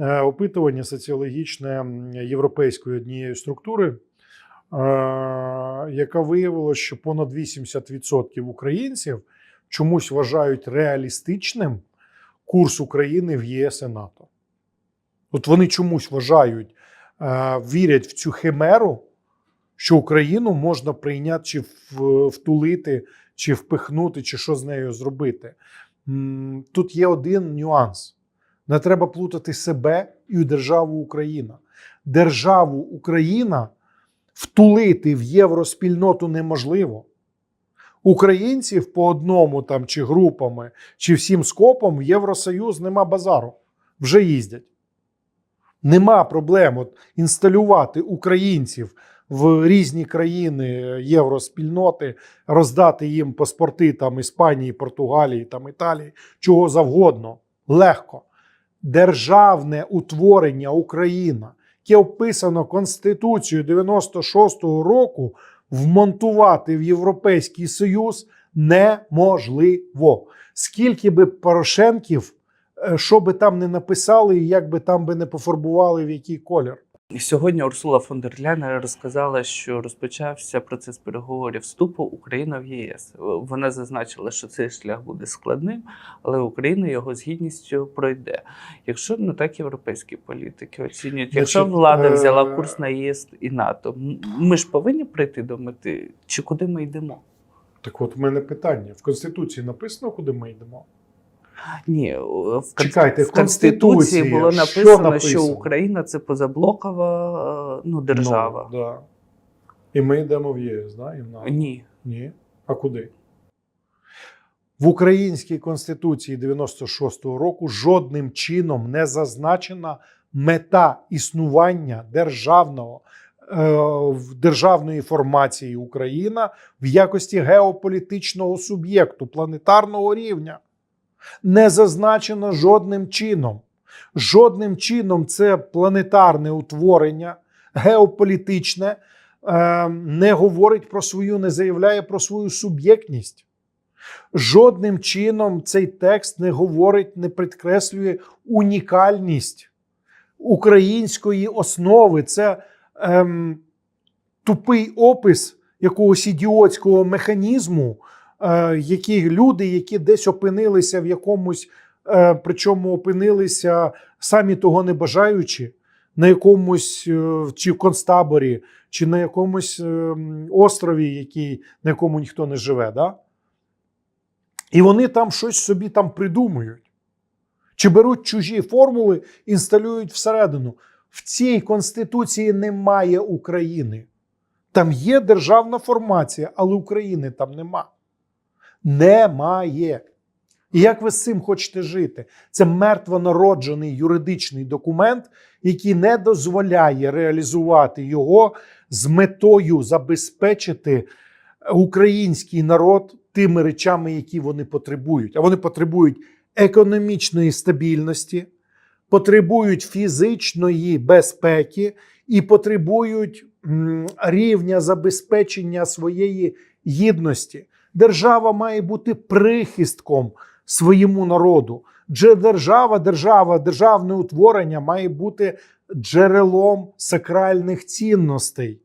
е, опитування соціологічне європейської однієї структури, е, яка виявила, що понад 80% українців чомусь вважають реалістичним курс України в ЄС і НАТО. От вони чомусь вважають, е, вірять в цю химеру, що Україну можна прийняти чи втулити, чи впихнути, чи що з нею зробити. Тут є один нюанс. Не треба плутати себе і державу Україна. Державу Україна втулити в євроспільноту неможливо. Українців по одному там чи групами, чи всім скопом в Євросоюз нема базару. Вже їздять. Нема проблем от, інсталювати українців в різні країни євроспільноти, роздати їм паспорти там Іспанії, Португалії, там Італії, чого завгодно. Легко. Державне утворення Україна, яке описано Конституцією 96-го року, вмонтувати в Європейський Союз неможливо. Скільки би Порошенків, е, що би там не написали, і як би там би не пофарбували, в який колір. Сьогодні Урсула фон дер Ляйн розказала, що розпочався процес переговорів вступу України в ЄС. Вона зазначила, що цей шлях буде складним, але Україна його з гідністю пройде. Якщо ну так європейські політики оцінюють, якщо влада е, взяла курс на ЄС і НАТО, ми ж повинні прийти до мети, чи куди ми йдемо? Так от в мене питання: в Конституції написано, куди ми йдемо? Ні, в, Чекайте, в конституції було що написано, що. Україна це позаблокова е, ну, держава. Ну, да. І ми йдемо в ЄС, да? і в НАТО? Ні. Ні. А куди? В українській конституції 96-го року жодним чином не зазначена мета існування державного е, в- державної формації Україна в якості геополітичного суб'єкту планетарного рівня. Не зазначено жодним чином. Жодним чином це планетарне утворення, геополітичне, е, не говорить про свою, не заявляє про свою суб'єктність. Жодним чином цей текст не говорить, не підкреслює унікальність української основи. Це ем, тупий опис якогось ідіотського механізму, які люди, які десь опинилися в якомусь, е, причому опинилися самі того не бажаючи, на якомусь е, чи в концтаборі, чи на якомусь е, острові, який, на якому ніхто не живе. Да? І вони там щось собі там придумують. Чи беруть чужі формули, інсталюють всередину. В цій конституції немає України. Там є державна формація, але України там нема. Немає. І як ви з цим хочете жити? Це мертвонароджений юридичний документ, який не дозволяє реалізувати його з метою забезпечити український народ тими речами, які вони потребують. А вони потребують економічної стабільності, потребують фізичної безпеки і потребують рівня забезпечення своєї гідності. Держава має бути прихистком своєму народу. Держава, держава, державне утворення має бути джерелом сакральних цінностей.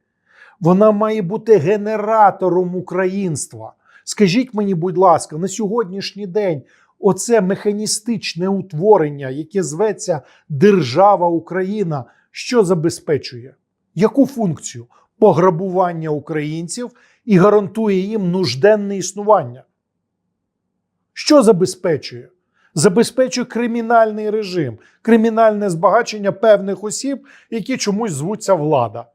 Вона має бути генератором українства. Скажіть мені, будь ласка, на сьогоднішній день оце механістичне утворення, яке зветься Держава Україна, що забезпечує? Яку функцію? Пограбування українців і гарантує їм нужденне існування. Що забезпечує? Забезпечує кримінальний режим, кримінальне збагачення певних осіб, які чомусь звуться влада.